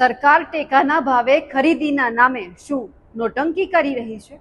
સરકાર ટેકાના ભાવે ખરીદીના નામે શું નોટંકી કરી રહી છે?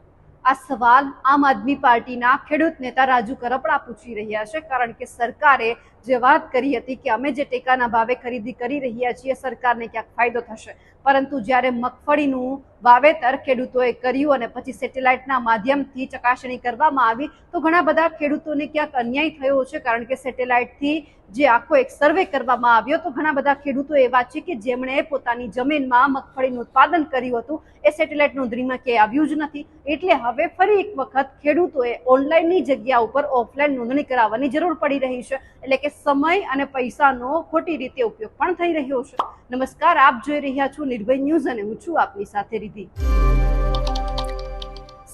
આ સવાલ આમ આદમી પાર્ટીના ખેડૂત નેતા રાજુ કરપડા પૂછી રહ્યા છે, કારણ કે સરકારે જે વાત કરી હતી કે અમે જે ટેકાના ભાવે ખરીદી કરી રહ્યા છીએ, સરકારને ક્યાંક ફાયદો થશે. પરંતુ જ્યારે મગફળીનું વાવેતર ખેડૂતોએ કર્યું અને પછી સેટેલાઇટના માધ્યમથી ચકાસણી કરવામાં આવી, તો ઘણા બધા ખેડૂતોને ક્યાંક અન્યાય થયો છે, કારણ કે સેટેલાઇટથી જે આખો એક સર્વે કરવામાં આવ્યો, તો ઘણા બધા ખેડૂતો એવા છે કે જેમણે પોતાની જમીનમાં મગફળીનું ઉત્પાદન કર્યું હતું, એ સેટેલાઇટનું નોંધણીમાં ક્યાંય આવ્યું જ નથી. એટલે હવે ફરી એક વખત ખેડૂતોએ ઓનલાઈનની જગ્યા ઉપર ઓફલાઈન નોંધણી કરાવવાની જરૂર પડી રહી છે. એટલે કે સમય અને પૈસાનો ખોટી રીતે ઉપયોગ પણ થઈ રહ્યો છે. નમસ્કાર, આપ જોઈ રહ્યા છો નિર્ભય ન્યૂઝ અને હું છું આપની સાથે રીધિ.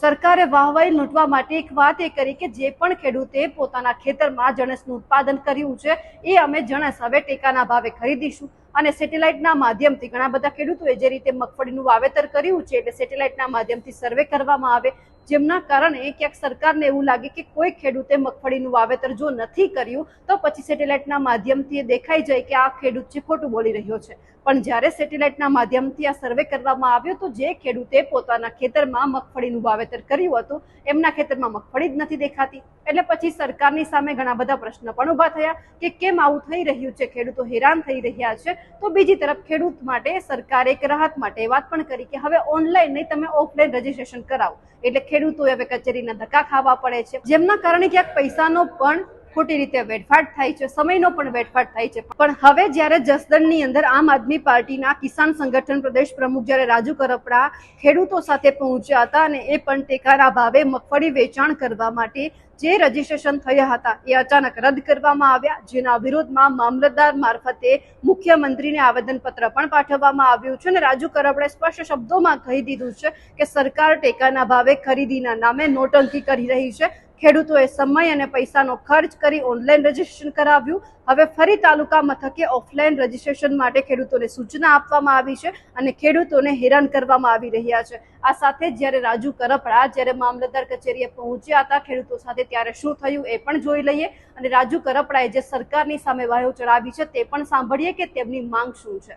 સરકારે વાહવાઈ લૂંટવા માટે એક વાત એ કરી કે જે પણ ખેડૂતે પોતાના ખેતરમાં જણસનું ઉત્પાદન કર્યું છે, એ અમે જણસ હવે ટેકાના ભાવે ખરીદીશું. અને સેટેલાઇટના માધ્યમથી ઘણા બધા ખેડૂતોએ જે રીતે મગફળીનું વાવેતર કર્યું છે, એટલે સેટેલાઇટના માધ્યમથી સર્વે કરવામાં આવે. જેમના કારણે ક્યાંક સરકારને એવું લાગે કે કોઈ ખેડૂતે મગફળીનું વાવેતર જો નથી કર્યું, તો પછી સેટેલાઇટના માધ્યમથી એ દેખાઈ જાય કે આ ખેડૂત છે, ખોટું બોલી રહ્યો છે. પણ જ્યારે સેટેલાઇટના માધ્યમથી આ સર્વે કરવામાં આવ્યો, તો જે ખેડૂતે પોતાના ખેતરમાં મગફળીનું વાવેતર કર્યું હતું, એમના ખેતરમાં મગફળી જ નથી દેખાતી. એટલે પછી સરકારની સામે ઘણા બધા પ્રશ્ન પણ ઊભા થયા કે કેમ આવું થઈ રહ્યું છે, ખેડૂતો હેરાન થઈ રહ્યા છે. તો બીજી તરફ ખેડૂત માટે સરકારે એક રાહત માટે વાત પણ કરી કે હવે ઓનલાઈન નહીં, તમે ઓફલાઈન રજીસ્ટ્રેશન કરાવો. એટલે ખેડૂતોએ હવે કચેરીના ધક્કા ખાવા પડે છે. જેમના કારણે ક્યાંક પૈસાનો પણ ખોટી રીતે વેડફાટ થાય છે, સમયનો પણ વેડફાટ થાય છે. પણ હવે જ્યારે જસદણની અંદર આમ આદમી પાર્ટીના કિસાન સંગઠન પ્રદેશ પ્રમુખ જ્યારે રાજુ કરપડા ખેડૂતો સાથે પહોંચ્યા હતા અને એ પણ ટેકાના ભાવે મગફળી વેચાણ કરવા માટે જે રજીસ્ટ્રેશન થયા હતા એ અચાનક રદ કરવામાં આવ્યા, જેના વિરોધમાં મામલતદાર મારફતે મુખ્યમંત્રીને આવેદનપત્ર પણ પાઠવવામાં આવ્યું છે અને રાજુ કરપડે સ્પષ્ટ શબ્દોમાં કહી દીધું છે કે સરકાર ટેકાના ભાવે ખરીદીના નામે નોટંકી કરી રહી છે. ખેડૂતોએ સમય અને પૈસાનો ખર્ચ કરી ઓનલાઈન રજીસ્ટ્રેશન કરાવ્યું. હવે ફરી તાલુકા મથકે ઓફલાઈન રજીસ્ટ્રેશન માટે ખેડૂતોને સૂચના આપવામાં આવી છે અને ખેડૂતોને હેરાન કરવામાં આવી રહ્યા છે. આ સાથે જ્યારે રાજુ કરપડા જ્યારે મામલતદાર કચેરીએ પહોંચ્યા હતા, ખેડૂતો સાથે ત્યારે શું થયું એ પણ જોઈ લઈએ. અને રાજુ કરપડાએ જે સરકારની સામે વાયો ચડાવી છે તે પણ સાંભળીએ કે તેમની માંગ શું છે?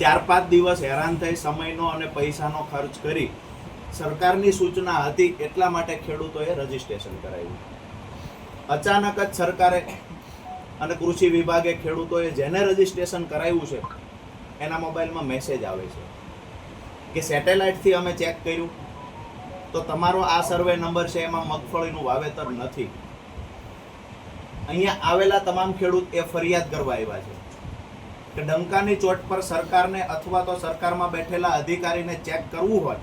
ચાર પાંચ દિવસ હેરાન થઈ સમયનો અને પૈસાનો ખર્ચ કરી સરકારની સૂચના હતી એટલા માટે ખેડૂતોએ રજીસ્ટ્રેશન કરાવ્યું. અચાનક જ સરકારે અને કૃષિ વિભાગે ખેડૂતોએ જેને રજીસ્ટ્રેશન કરાવ્યું છે એના મોબાઈલમાં મેસેજ આવે છે કે સેટેલાઇટથી અમે ચેક કર્યું. તો તમારો આ સર્વે નંબર છે, એમાં મગફળીનું વાવેતર નથી. અહીંયા આવેલા તમામ ખેડૂત એ ફરિયાદ કરવા આવ્યા છે કે ડંકાની ચોટ પર સરકારને અથવા તો સરકારમાં બેઠેલા અધિકારીને ચેક કરવું હોય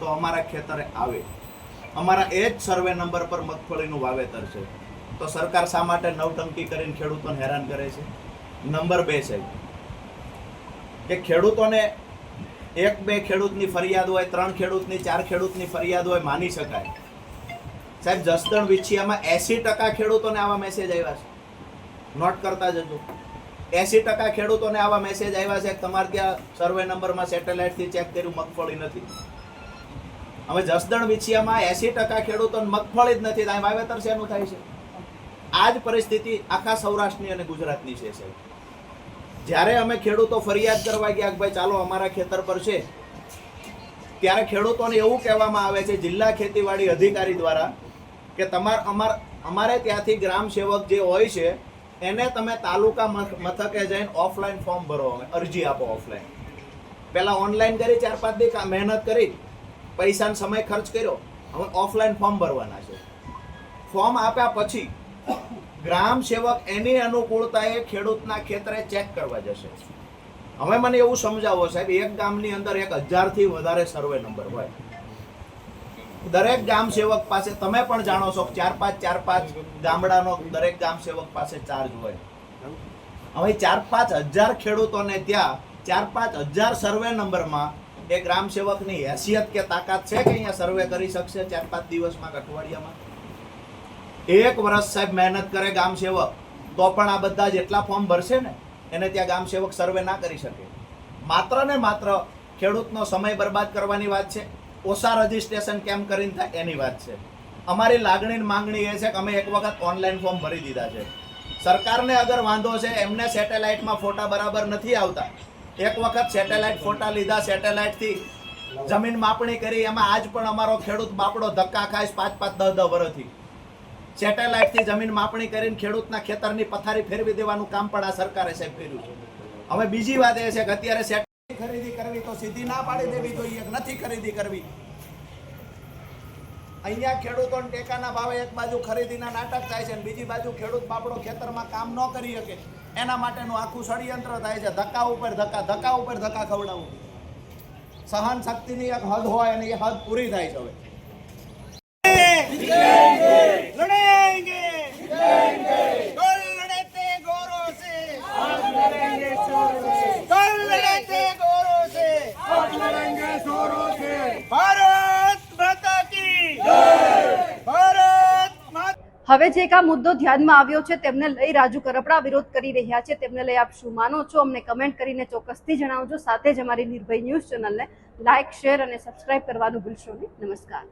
તો અમારા ખેતરે આવે. અમારા એ જ સર્વે નંબર પર મગફળીનું વાવેતર છે. તો સરકાર શા માટે નવટંકી કરીને ખેડૂતોને હેરાન કરે છે? નંબર બે છે. કે ખેડૂતોને એક બે ખેડૂતની ફરિયાદ હોય, ત્રણ ખેડૂતની, ચાર ખેડૂતની ફરિયાદ હોય, માની શકાય. સાહેબ, જસદણ વિછિયામાં એસી ટકા ખેડૂતોને આવા મેસેજ આવ્યા છે. નોટ કરતા જજો. એસી ટકા ખેડૂતોને આવા મેસેજ આવ્યા છે. તમારે ત્યાં સર્વે નંબરમાં સેટેલાઇટથી ચેક કર્યું, મગફળી નથી. હવે જસદણ વિછિયામાં એસી ટકા ખેડૂતોને મગફળી જ નથી વાવેતર શેનું થાય છે? આ જ પરિસ્થિતિ આખા સૌરાષ્ટ્રની અને ગુજરાતની છે, સાહેબ. જ્યારે અમે ખેડૂતો ફરિયાદ કરવા ગયા કે ભાઈ ચાલો અમારા ખેતર પર છે, ત્યારે ખેડૂતોને એવું કહેવામાં આવે છે, જિલ્લા ખેતીવાડી અધિકારી દ્વારા કે તમાર, અમાર, અમારે ત્યાંથી ગ્રામ સેવક જે હોય છે, એને તમે તાલુકા મથ- મથકે જઈને ઓફલાઈન ફોર્મ ભરો, અમે અરજી આપો ઓફલાઈન. પહેલાં ઓનલાઈન કરી ચાર પાંચ દી મહેનત કરી, પૈસાનો સમય ખર્ચ કર્યો, હવે ઓફલાઈન ફોર્મ ભરવાના છે. ફોર્મ આપ્યા પછી ગ્રામ સેવક એની અનુકૂળતાએ ખેડૂતના ખેતરે ચેક કરવા જશે. હવે મને એવું સમજાવો સાહેબ, એક ગામની અંદર એક હજારથી વધારે સર્વે નંબર હોય. દરેક ગામ સેવક પાસે, તમે પણ જાણો છો ચાર પાંચ ચાર પાંચ ગામડાનો દરેક ગામ સેવક પાસે ચાર્જ હોય. હવે ચાર પાંચ હજાર ખેડૂતોને ત્યાં ચાર પાંચ હજાર સર્વે નંબરમાં એ ગ્રામ સેવકની હેસિયત કે તાકાત છે કે અહીંયા સર્વે કરી શકશે ચાર પાંચ દિવસમાં અઠવાડિયામાં? એક વર્ષ સાહેબ મહેનત કરે ગામ સેવક, તો પણ આ બધા જેટલા ફોર્મ ભરશે ને, એને ત્યાં ગામ સેવક સર્વે ના કરી શકે. માત્ર ને માત્ર ખેડૂતનો સમય બરબાદ કરવાની વાત છે, ઓછા રજીસ્ટ્રેશન કેમ કરીને થાય એની વાત છે. અમારી લાગણી માંગણી એ છે કે અમે એક વખત ઓનલાઈન ફોર્મ ભરી દીધા છે. સરકારને અગર વાંધો છે, એમને સેટેલાઇટમાં ફોટા બરાબર નથી આવતા. એક વખત સેટેલાઇટ ફોટા લીધા સેટેલાઇટથી જમીન માપણી કરી, એમાં આજ પણ અમારો ખેડૂત બાપડો ધક્કા ખાય પાંચ પાંચ, દસ દસ વર્ષથી. સેટેલાઇટથી જમીન માપણી કરીને ખેડૂતના ખેતરની પથારી ફેરવી દેવાનું કામ પણ આ સરકારે સાહેબ કર્યું હવે બીજી વાત એ છે કે અત્યારે સેટેલાઇટ ખરીદી કરવી તો સીધી ના પાડી દેવી જોઈએ નથી ખરીદી કરવી. અહીંયા ખેડૂતોને ટેકાના ભાવે એક બાજુ ખરીદીના નાટક થાય છે અને બીજી બાજુ ખેડૂત બાપડો ખેતરમાં કામ ન કરી શકે. એના માટેનું આખું ષડયંત્ર થાય છે. ધક્કા ઉપર ધક્કા ધક્કા ઉપર ધક્કા ખવડાવવું સહન શક્તિની એક હદ હોય અને એ હદ પૂરી થાય છે હવે. હવે જે એક મુદ્દો ધ્યાનમાં આવ્યો છે, તેમને લઈ રાજુ કરપડા વિરોધ કરી રહ્યા છે. તેમને લઈ આપ શું માનો છો? અમને કમેન્ટ કરીને ચોક્કસથી જણાવજો. સાથે જ અમારી નિર્ભય ન્યૂઝ ચેનલને લાઇક શેર અને સબસ્ક્રાઇબ કરવાનું ભૂલશો નહીં. નમસ્કાર.